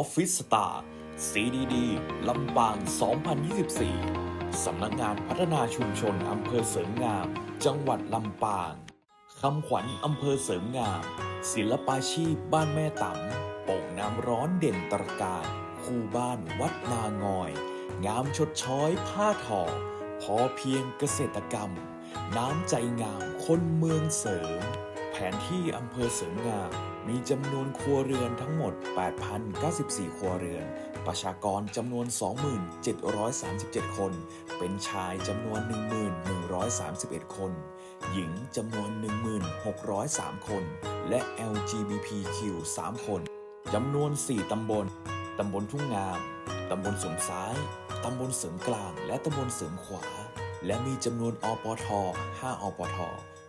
Office Star CDD ลำปาง 2024 สำนักงานพัฒนาชุมชนอำเภอเสริมงาม จังหวัดลำปาง คำขวัญอำเภอเสริมงาม ศิลปาชีพบ้านแม่ตำโป่งน้ำร้อนเด่นตระการ คู่บ้านวัดนางอย งามชดช้อยผ้าทอ พอเพียงเกษตรกรรม น้ำใจงามคนเมืองเสริม ผนที่อำเภอเสริมงามมีจำนวนครัวเรือนทั้งหมด 8,094 ครัวเรือน ประชากรจำนวน 2,737 คน เป็นชายจำนวน1,131 คน หญิงจำนวน 1,603 คน และ LGBTQ 3 คน จำนวน 4 ตำบล ตำบลทุ่งงาม ตำบลสมซ้าย ตำบลเสริมกลาง และตำบลเสริมขวา และมีจำนวนอปท 5 อปท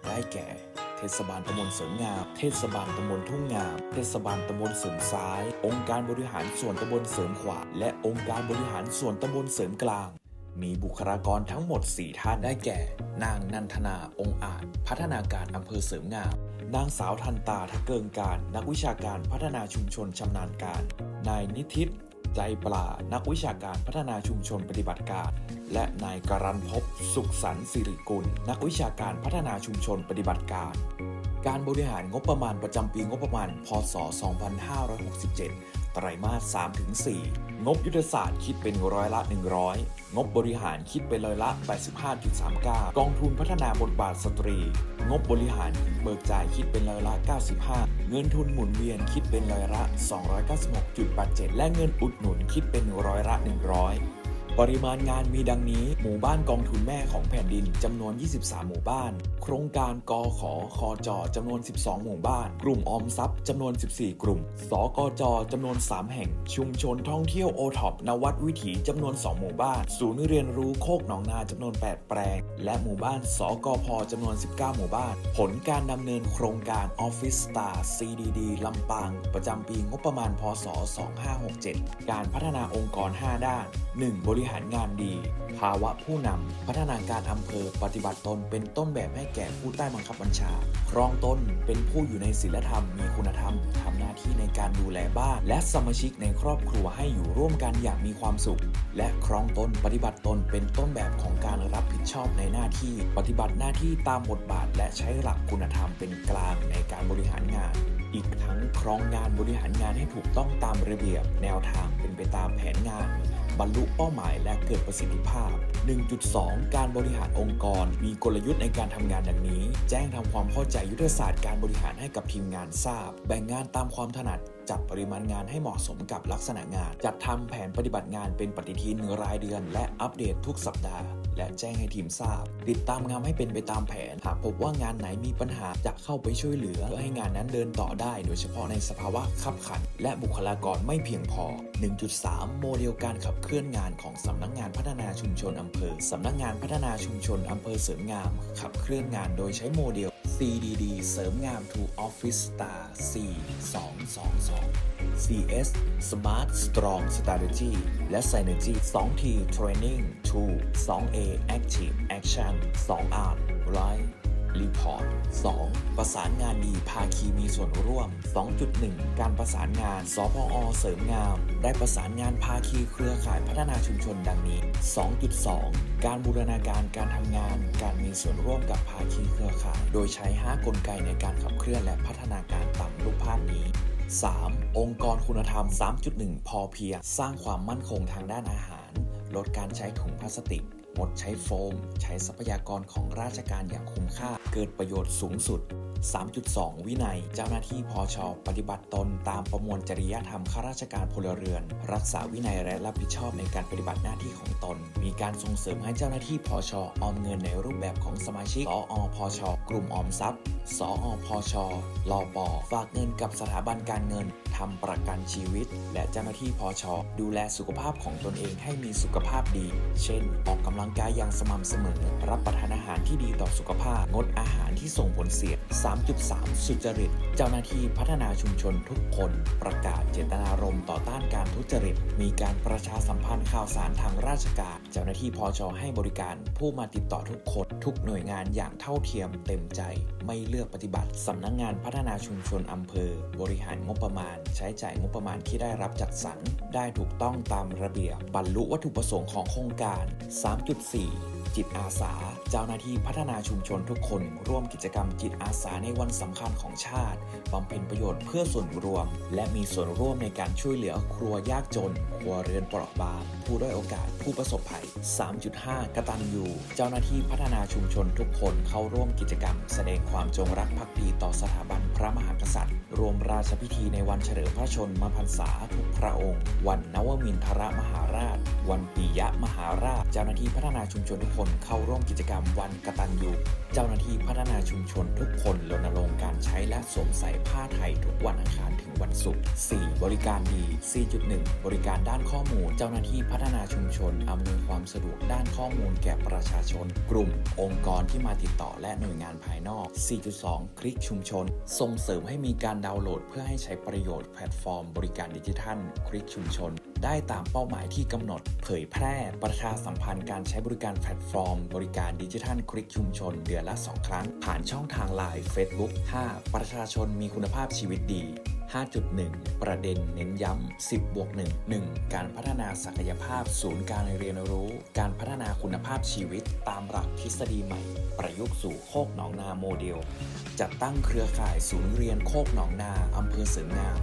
ได้แก่ เทศบาลตำบลเสริมงาม เทศบาลตำบลทุ่งงาม เทศบาลตำบลเสริมซ้าย องค์การบริหารส่วนตำบลเสริมขวา และองค์การบริหารส่วนตำบลเสริมกลาง มีบุคลากรทั้งหมด 4 ท่านได้แก่ นางนันทนาองค์อาจ พัฒนาการอำเภอเสริมงาม นางสาวทันตาทะเกิงการ นักวิชาการพัฒนาชุมชนชำนาญการ นายนิทิศ ใจปลา นักวิชาการพัฒนาชุมชนปฏิบัติการ และนายการันพบสุขสรรสิริกุล นักวิชาการพัฒนาชุมชนปฏิบัติการ การบริหารงบประมาณประจำปีงบประมาณ พศ 2567 ไตรมาส 3-4 งบยุทธศาสตร์คิดเป็นร้อยละ 100 งบบริหารคิดเป็นร้อยละ 85.39 กองทุนพัฒนาบทบาทสตรี งบบริหารเบิกจ่ายคิดเป็นร้อยละ 95 เงินทุนหมุนเวียนคิดเป็นร้อยละ 296.87 และเงินอุดหนุนคิดเป็นร้อยละ 100 ปริมาณงานมีดังนี้ หมู่บ้านกองทุนแม่ของแผ่นดินจำนวน 23 หมู่บ้าน โครงการกอขอคอจอจำนวน 12 หมู่บ้าน กลุ่มออมทรัพย์จำนวน 14 กลุ่ม สกจจำนวน 3 แห่ง ชุมชนท่องเที่ยวโอท็อปนวัดวิถีจำนวน 2 หมู่บ้าน ศูนย์เรียนรู้โคกหนองนาจำนวน 8 แปลง และหมู่บ้าน สกพจำนวน 19 หมู่บ้าน ผลการดำเนินโครงการ Office Star CDD ลำปาง ประจำปีงบประมาณ พศ 2567 การพัฒนาองค์กร 5 ด้าน 1. บริหารงานดี ภาวะผู้นำ พัฒนาการอำเภอ ปฏิบัติตนเป็นต้นแบบให้แก่ผู้ใต้บังคับบัญชา ครองตนเป็นผู้อยู่ในศีลธรรม มีคุณธรรม ทำหน้าที่ในการดูแลบ้าน และสมาชิกในครอบครัวให้อยู่ร่วมกันอย่างมีความสุข และครองตนปฏิบัติตนเป็นต้นแบบของการรับผิดชอบในหน้าที่ ปฏิบัติหน้าที่ตามบทบาท และใช้หลักคุณธรรมเป็นกลางในการบริหารงานอีกทั้งครองงานบริหารงานให้ถูกต้องตามระเบียบ แนวทางเป็นไปตามแผนงาน บรรลุเป้าหมายและเกิดประสิทธิภาพ 1.2 การบริหารองค์กร มีกลยุทธ์ในการทำงานดังนี้ แจ้งทำความเข้าใจยุทธศาสตร์การบริหารให้กับทีมงานทราบ แบ่งงานตามความถนัด จัดปริมาณงานให้เหมาะสมกับลักษณะงาน จัดทำแผนปฏิบัติงานเป็นปฏิทินรายเดือน และอัปเดตทุกสัปดาห์ และแจ้งให้ทีมทราบ ติดตามงานให้เป็นไปตามแผน หากพบว่างานไหนมีปัญหาจะเข้าไปช่วยเหลือเพื่อให้งานนั้นเดินต่อได้ โดยเฉพาะในสภาวะขับขัน และบุคลากรไม่เพียงพอ 1.3 โมเดลการขับเคลื่อนงานของสำนักงานพัฒนาชุมชนอำเภอสำนักงานพัฒนาชุมชนอำเภอเสริมงาม ขับเคลื่อนงานโดยใช้โมเดล CDD เสริมงาม to Office Star 4222 CS Smart Strong Strategy และ Synergy 2T Training 2 2A Active Action 2R Right Report 2. ประสานงานดีภาคีมีส่วนร่วม 2.1 การประสานงาน สพอเสริมงาม ได้ประสานงานภาคีเครือข่ายพัฒนาชุมชนดังนี้ 2.2 การบูรณาการการทำงาน การมีส่วนร่วมกับภาคีเครือข่าย โดยใช้ 5 กลไกในการขับเคลื่อนและพัฒนาการตามรูปภาพนี้ 3. องค์กรคุณธรรม 3.1 พอเพียง สร้างความมั่นคงทางด้านอาหาร ลดการใช้ถุงพลาสติก ดใช้โฟม ใช้ทรัพยากรของราชการอย่างคุ้มค่า เกิดประโยชน์สูงสุด 3.2 วินัย เจ้าหน้าที่พอชอปฏิบัติตนตามประมวลจริยธรรมข้าราชการพลเรือน รักษาวินัยและรับผิดชอบในการปฏิบัติหน้าที่ของตน มีการส่งเสริมให้เจ้าหน้าที่พอชอออมเงินในรูปแบบของสมาชิกสออพชกลุ่มออมทรัพย์สออพชลอปอฝากเงินกับสถาบันการเงินทำประกันชีวิต และเจ้าหน้าที่พอชอดูแลสุขภาพของตนเองให้มีสุขภาพดี เช่น ออกกำลังกายอย่างสม่ำเสมอ รับประทานอาหารที่ดีต่อสุขภาพ งดอาหารที่ส่งผลเสีย3.3 สุจริต เจ้าหน้าที่พัฒนาชุมชนทุกคนประกาศเจตนารมณ์ต่อต้านการทุจริต มีการประชาสัมพันธ์ข่าวสารทางราชการ เจ้าหน้าที่พอชให้บริการผู้มาติดต่อทุกคน ทุกหน่วยงานอย่างเท่าเทียมเต็มใจ ไม่เลือกปฏิบัติสำนักงงานพัฒนาชุมชนอำเภอ บริหารงบประมาณ ใช้จ่ายงบประมาณที่ได้รับจัดสรรได้ถูกต้องตามระเบียบบรรลุวัตถุประสงค์ของโครงการ 3.4 จิตอาสา เจ้าหน้าที่พัฒนาชุมชนทุกคน ร่วมกิจกรรมจิตอาสาในวันสำคัญของชาติบำเพ็ญประโยชน์เพื่อส่วนรวม และมีส่วนร่วมในการช่วยเหลือครัวยากจน ครัวเรือนเปราะบาง ผู้ด้อยโอกาส ผู้ประสบภัย 3.5 กตัญญูเจ้าหน้าที่พัฒนาชุมชนทุกคนเข้าร่วมกิจกรรม แสดงความจงรักภักดีต่อสถาบันพระมหากษัตริย์ รวมราชพิธีในวันเฉลิมพระชนมพรรษาทุกพระองค์ วันนวมินทรมหาราช วันปียะมหาราช เจ้าหน้าที่พัฒนาชุมชนทุกคนเข้าร่วมกิจกรรมวันกตัญญูเจ้าหน้าที่พัฒนาชุมชนทุกคนรณรงค์การใช้และสวมใส่ผ้าไทยทุกวันอังคารถึงวันศุกร์ 4. บริการดี 4.1 บริการด้านข้อมูล เจ้าหน้าที่พัฒนาชุมชน อำนวยความสะดวกด้านข้อมูลแก่ประชาชน กลุ่ม องค์กรที่มาติดต่อและหน่วยงานภายนอก 4.2 คลิกชุมชน ส่งเสริมให้มีการดาวน์โหลด เพื่อให้ใช้ประโยชน์แพลตฟอร์ม บริการดิจิทัล คลิกชุมชน ได้ตามเป้าหมายที่กำหนด เผยแพร่ประชาสัมพันธ์การใช้บริการแพลตฟอร์ม บริการดิจิทัลคลิกชุมชนเดือนละ 2 ครั้ง ผ่านช่องทางไลน์ Facebook 5 ประชาชนมีคุณภาพชีวิตดี 5.1 ประเด็นเน้นย้ำ 10บวก1 1 การพัฒนาศักยภาพศูนย์การเรียนรู้ การพัฒนาคุณภาพชีวิตตามหลักทฤษฎีใหม่ ประยุกต์สู่โคกหนองนาโมเดล จัดตั้งเครือข่ายศูนย์เรียนโคกหนองนาอำเภอเสริมงาม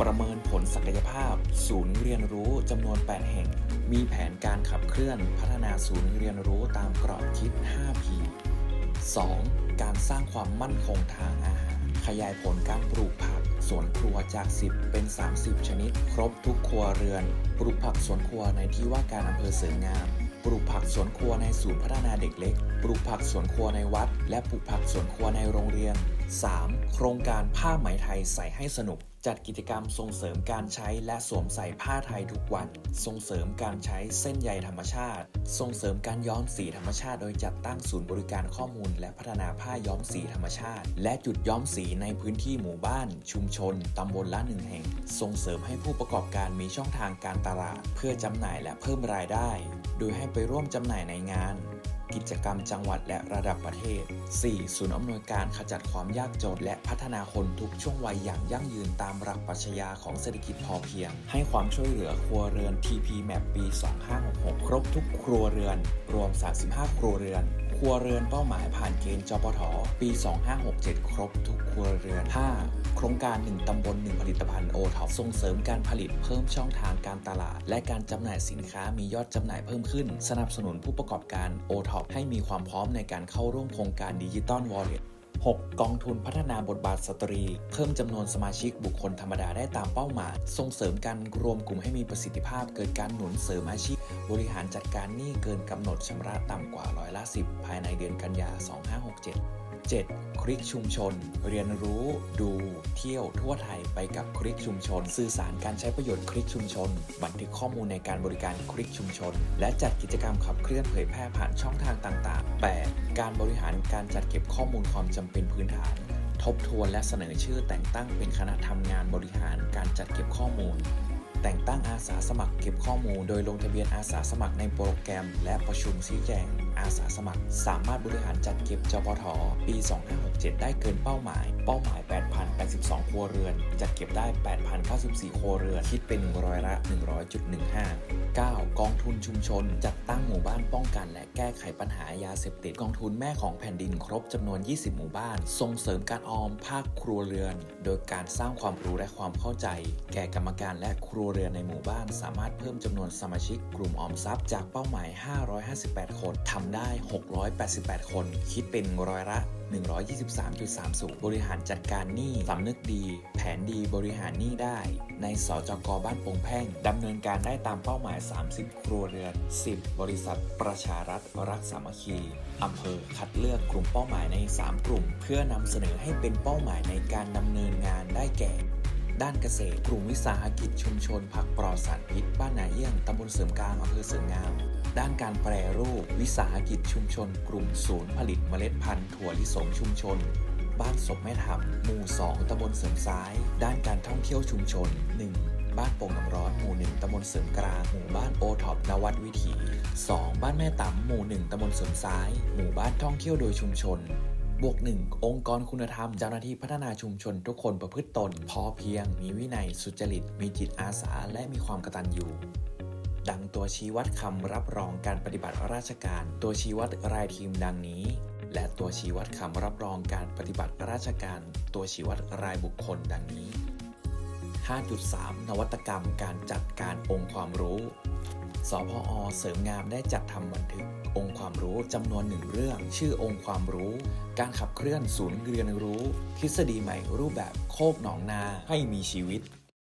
ประเมินผลศักยภาพ ศูนย์เรียนรู้จำนวน 8 แห่ง มีแผนการขับเคลื่อนพัฒนาศูนย์เรียนรู้ตามกรอบคิด 5P 2. การสร้างความมั่นคงทางอาหาร ขยายผลการปลูกผักสวนครัวจาก 10 เป็น 30 ชนิด ครบทุกครัวเรือน ปลูกผักสวนครัวในที่ว่าการอำเภอเสริมงาม ปลูกผักสวนครัวในศูนย์พัฒนาเด็กเล็ก ปลูกผักสวนครัวในวัด และปลูกผักสวนครัวในโรงเรียน 3. โครงการผ้าไหมไทยใส่ให้สนุก จัดกิจกรรมส่งเสริมการใช้และสวมใส่ผ้าไทยทุกวัน ส่งเสริมการใช้เส้นใยธรรมชาติ ส่งเสริมการย้อมสีธรรมชาติ โดยจัดตั้งศูนย์บริการข้อมูล และพัฒนาผ้าย้อมสีธรรมชาติ และจุดย้อมสีในพื้นที่หมู่บ้าน ชุมชน ตำบลละหนึ่งแห่ง ส่งเสริมให้ผู้ประกอบการมีช่องทางการตลาด เพื่อจำหน่ายและเพิ่มรายได้ โดยให้ไปร่วมจำหน่ายในงาน กิจกรรมจังหวัดและระดับประเทศ 4. ศูนย์อำนวยการขจัดความยากจนและพัฒนาคนทุกช่วงวัยอย่างยั่งยืนตามหลักปรัชญาของเศรษฐกิจพอเพียง ให้ความช่วยเหลือครัวเรือน TP Map ปี 2566 ครบทุกครัวเรือน รวม 35 ครัวเรือน ครัวเรือนเป้าหมายผ่านเกณฑ์จปทปี 2567 ครบทุกครัวเรือน 5. โครงการ 1 ตำบล 1 ผลิตภัณฑ์โอท็อปส่งเสริมการผลิตเพิ่มช่องทางการตลาด และการจำหน่ายสินค้ามียอดจำหน่ายเพิ่มขึ้น สนับสนุนผู้ประกอบการโอท็อปให้มีความพร้อมในการเข้าร่วมโครงการดิจิตอลวอลเล็ต 6. กองทุนพัฒนาบทบาทสตรี เพิ่มจำนวนสมาชิกบุคคลธรรมดาได้ตามเป้าหมาย ส่งเสริมการรวมกลุ่มให้มีประสิทธิภาพ เกิดการหนุนเสริมอาชีพ บริหารจัดการหนี้เกินกำหนดชำระต่ำกว่าร้อยละ 10 ภายในเดือนกันยา 2567 7. คลิกชุมชน เรียนรู้ ดู ที่ยวทั่วไทยไปกับคลิกชุมชน สื่อสารการใช้ประโยชน์คลิกชุมชน บันทึกข้อมูลในการบริการคลิกชุมชน และจัดกิจกรรมขับเคลื่อนเผยแพร่ผ่านช่องทางต่างๆ 8. การบริหารการจัดเก็บข้อมูลความจำเป็นพื้นฐาน ทบทวนและเสนอชื่อแต่งตั้งเป็นคณะทำงานบริหารการจัดเก็บข้อมูล แต่งตั้งอาสาสมัครเก็บข้อมูล โดยลงทะเบียนอาสาสมัครในโปรแกรม และประชุมชี้แจง อาสาสมัคร สามารถบริหารจัดเก็บจปทปี 2567 ได้เกินเป้าหมาย เป้าหมาย 8,082 ครัวเรือน จัดเก็บได้ 8,094 ครัวเรือน คิดเป็นร้อยละ 100.15 9. กองทุนชุมชน จัดตั้งหมู่บ้านป้องกัน และแก้ไขปัญหายาเสพติดกองทุนแม่ของแผ่นดินครบจำนวน 20 หมู่บ้าน ส่งเสริมการออมภาคครัวเรือน โดยการสร้างความรู้และความเข้าใจ แก่กรรมการและครัวเรือนในหมู่บ้านสามารถเพิ่มจำนวนสมาชิกกลุ่มออมทรัพย์จากเป้าหมาย 558 คนทำได้ 688 คน คิดเป็นร้อยละ 123.30 บริหารจัดการหนี้สำนึกดี แผนดีบริหารหนี้ได้ ในสจกบ้านปงแพ่งดำเนินการได้ตามเป้าหมาย 30 ครัวเรือน 10 บริษัท ประชารัฐรักสามัคคีอำเภอคัดเลือกกลุ่มเป้าหมายใน 3 กลุ่ม เพื่อนำเสนอให้เป็นเป้าหมายในการดำเนินงานได้แก่ ด้านเกษตรกลุ่มวิสาหกิจชุมชนผักปลอดสารพิษ บ้านนาเยี่ยงตำบลเสริมกลางอำเภอเสริมงาม ด้านการแปรรูป วิสาหกิจชุมชน กลุ่มศูนย์ผลิตเมล็ดพันธุ์ถั่วลิสงชุมชน บ้านศพแม่ทำหมู่ 2ตำบลเสริมซ้าย ด้านการท่องเที่ยวชุมชน 1. บ้านโป่งน้ำร้อนหมู่ 1ตำบลเสริมกลาง หมู่บ้านโอท็อปนวัดวิถี 2. บ้านแม่ตำหมู่ 1ตำบลเสริมซ้าย หมู่บ้านท่องเที่ยวโดยชุมชน บวกหนึ่งองค์กรคุณธรรม เจ้าหน้าที่พัฒนาชุมชนทุกคนประพฤติตน พอเพียง มีวินัย สุจริต มีจิตอาสา และมีความกตัญญูดังตัวชี้วัดคำรับรองการปฏิบัติราชการ ตัวชี้วัดรายทีมดังนี้ และตัวชี้วัดคำรับรองการปฏิบัติราชการ ตัวชี้วัดรายบุคคลดังนี้ 5.3 นวัตกรรมการจัดการองค์ความรู้ สพอเสริมงามได้จัดทำบันทึก องค์ความรู้จำนวนหนึ่งเรื่อง ชื่อองค์ความรู้ การขับเคลื่อนศูนย์เรียนรู้ ทฤษฎีใหม่รูปแบบโคกหนองนาให้มีชีวิต